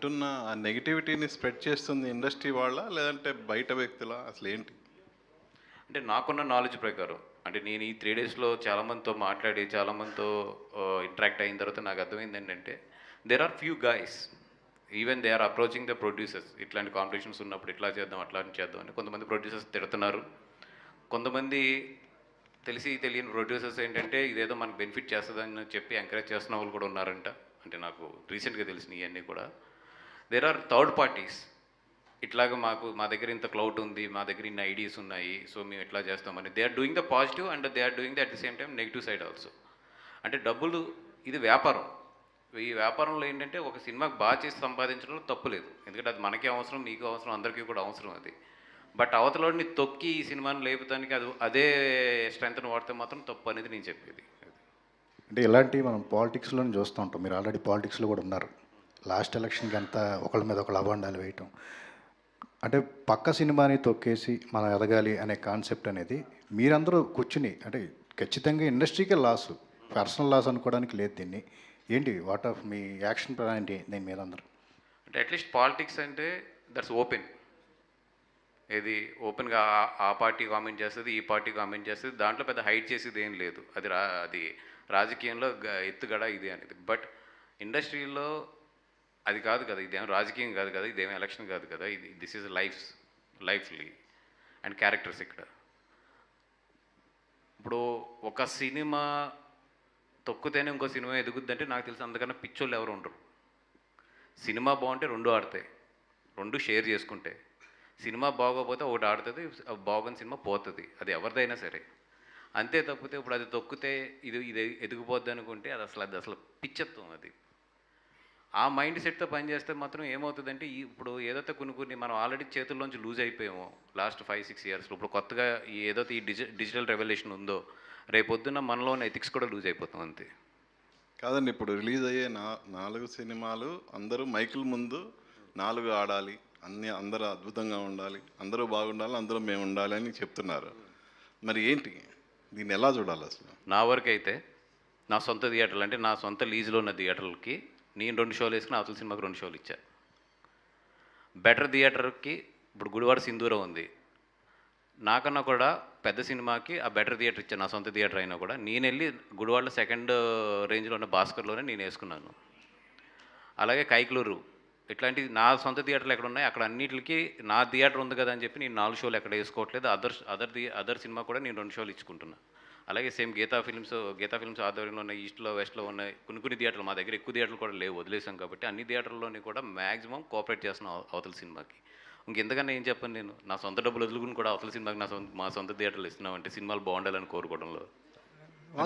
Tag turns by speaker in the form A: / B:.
A: ఉంటున్న ఆ నెగిటివిటీని స్ప్రెడ్ చేస్తుంది ఇండస్ట్రీ వాళ్ళ లేదంటే బయట వ్యక్తుల? అసలు ఏంటి?
B: అంటే నాకున్న నాలెడ్జ్ ప్రకారం అంటే నేను ఈ త్రీ డేస్లో చాలామందితో మాట్లాడి చాలామందితో ఇంటరాక్ట్ అయిన తర్వాత నాకు అర్థమైంది ఏంటంటే there are few guys even they are approaching the producers ఇట్లాంటి కాంపిటీషన్స్ ఉన్నప్పుడు ఇట్లా చేద్దాం అట్లా చేద్దాం అని కొంతమంది ప్రొడ్యూసర్స్ తిడుతున్నారు. కొంతమంది తెలిసి తెలియని ప్రొడ్యూసర్స్ ఏంటంటే ఇదేదో మనకు బెనిఫిట్ చేస్తుందని చెప్పి ఎంకరేజ్ చేస్తున్న వాళ్ళు కూడా ఉన్నారంట. అంటే నాకు రీసెంట్గా తెలిసినవి ఇవన్నీ కూడా. దేర్ ఆర్ థర్డ్ పార్టీస్ ఇట్లాగ మాకు మా దగ్గర ఇంత క్లౌడ్ ఉంది మా దగ్గర ఇన్ని ఐడియాస్ ఉన్నాయి సో మేము ఎట్లా చేస్తామని they are doing the positive and they are doing the at the same time negative side also అంటే డబ్బులు ఇది వ్యాపారం. ఈ వ్యాపారంలో ఏంటంటే ఒక సినిమాకి బాగా చేసి సంపాదించడంలో తప్పు లేదు. ఎందుకంటే అది మనకే అవసరం మీకు అవసరం అందరికీ కూడా అవసరం అది. బట్ అవతలని తొక్కి ఈ సినిమాని లేపడానికి అది అదే స్ట్రెంగ్త్ని వాడితే మాత్రం తప్పు అనేది నేను చెప్పేది.
C: అంటే ఇలాంటివి మనం పాలిటిక్స్లో చూస్తూ ఉంటాం. మీరు ఆల్రెడీ పాలిటిక్స్లో కూడా ఉన్నారు. లాస్ట్ ఎలక్షన్కి అంతా ఒకళ్ళ మీద ఒకళ్ళు అభాండాలు వేయటం. అంటే పక్క సినిమాని తొక్కేసి మనం ఎదగాలి అనే కాన్సెప్ట్ అనేది మీరందరూ కూర్చుని అంటే ఖచ్చితంగా ఇండస్ట్రీకే లాస్ పర్సనల్ లాస్ అనుకోవడానికి లేదు దీన్ని. ఏంటి? What of me action plan ఏంటి దీని మీద అందరూ?
B: అంటే అట్లీస్ట్ పాలిటిక్స్ అంటే దట్స్ ఓపెన్. ఇది ఓపెన్గా ఆ- పార్టీ కామెంట్ చేస్తుంది ఈ పార్టీ కామెంట్ చేస్తుంది దాంట్లో పెద్ద హైట్ చేసేది ఏం లేదు. అది రా అది రాజకీయంలో ఎత్తుగడ ఇది అనేది. బట్ ఇండస్ట్రీలో అది కాదు కదా ఇదేం రాజకీయం కాదు కదా ఇదేం ఎలక్షన్ కాదు కదా ఇది దిస్ ఈజ్ లైఫ్ లైఫ్లీ అండ్ క్యారెక్టర్స్ ఇక్కడ. ఇప్పుడు ఒక సినిమా తొక్కుతేనే ఇంకో సినిమా ఎదుగుద్దంటే నాకు తెలిసి అందుకన్నా పిచ్చోళ్ళు ఎవరు ఉండరు. సినిమా బాగుంటే రెండు ఆడతాయి. రెండు షేర్ చేసుకుంటే. సినిమా బాగోపోతే ఒకటి ఆడుతుంది ఆ సినిమా పోతుంది అది ఎవరిదైనా సరే. అంతే తప్పితే ఇప్పుడు అది తొక్కితే ఇది ఇది ఎదిగిపోద్ది అనుకుంటే అది అసలు అది అసలు పిచ్చత్వం అది. ఆ మైండ్ సెట్తో పనిచేస్తే మాత్రం ఏమవుతుందంటే ఈ ఇప్పుడు ఏదైతే కొన్ని కొన్ని మనం ఆల్రెడీ చేతుల్లోంచి లూజ్ అయిపోయామో లాస్ట్ ఫైవ్ సిక్స్ ఇయర్స్లో ఇప్పుడు కొత్తగా ఈ ఏదైతే ఈ డిజి డిజిటల్ రెవల్యూషన్ ఉందో రేపొద్దున మనలో ఉన్న ఎథిక్స్ కూడా లూజ్ అయిపోతాం అంతే.
A: కాదండి ఇప్పుడు రిలీజ్ అయ్యే నా నాలుగు సినిమాలు అందరూ మైకుల ముందు నాలుగు ఆడాలి. అన్ని అందరూ అద్భుతంగా ఉండాలి. అందరూ బాగుండాలి అందరూ మేము ఉండాలి అని చెప్తున్నారు. మరి ఏంటి? దీన్ని ఎలా చూడాలి అసలు?
B: నా వరకు అయితే నా సొంత థియేటర్లు అంటే నా సొంత లీజులో ఉన్న థియేటర్లకి నేను రెండు షోలు వేసుకుని అవతల సినిమాకి రెండు షోలు ఇచ్చా. బెటర్ థియేటర్కి ఇప్పుడు గుడివాడ సింధూరం ఉంది. నాకన్నా కూడా పెద్ద సినిమాకి ఆ బెటర్ థియేటర్ ఇచ్చాను నా సొంత థియేటర్ అయినా కూడా. నేను వెళ్ళి గుడివాడలో సెకండ్ రేంజ్లో ఉన్న భాస్కర్లోనే నేను వేసుకున్నాను. అలాగే కైక్లూరు. ఇట్లాంటి నా సొంత థియేటర్లు ఎక్కడ ఉన్నాయి అక్కడ అన్నిటికి నా థియేటర్ ఉంది కదా అని చెప్పి నేను నాలుగు షోలు ఎక్కడ వేసుకోవట్లేదు. Other other the other cinema కూడా నేను రెండు షోలు ఇచ్చుకుంటున్నాను అలాగే same Geetha films Geetha films ఆధ్వర్యంలో ఉన్న ఈస్ట్లో వెస్ట్లో ఉన్న కొన్ని కొన్ని థియేటర్లు మా దగ్గర ఎక్కువ థియేటర్లు కూడా లేవు వదిలేసాం కాబట్టి అన్ని థియేటర్లోని కూడా మ్యాక్సిమం కోఆపరేట్ చేస్తున్నాం అవతల సినిమాకి. ఇంకెంతకన్నా ఏం చెప్పను నేను నా సొంత డబ్బులు వదులుకుని కూడా అవతల సినిమాకి నా సొంత మా సొంత థియేటర్లు ఇస్తున్నామంటే సినిమాలు బాగుండాలని కోరుకోవడంలో.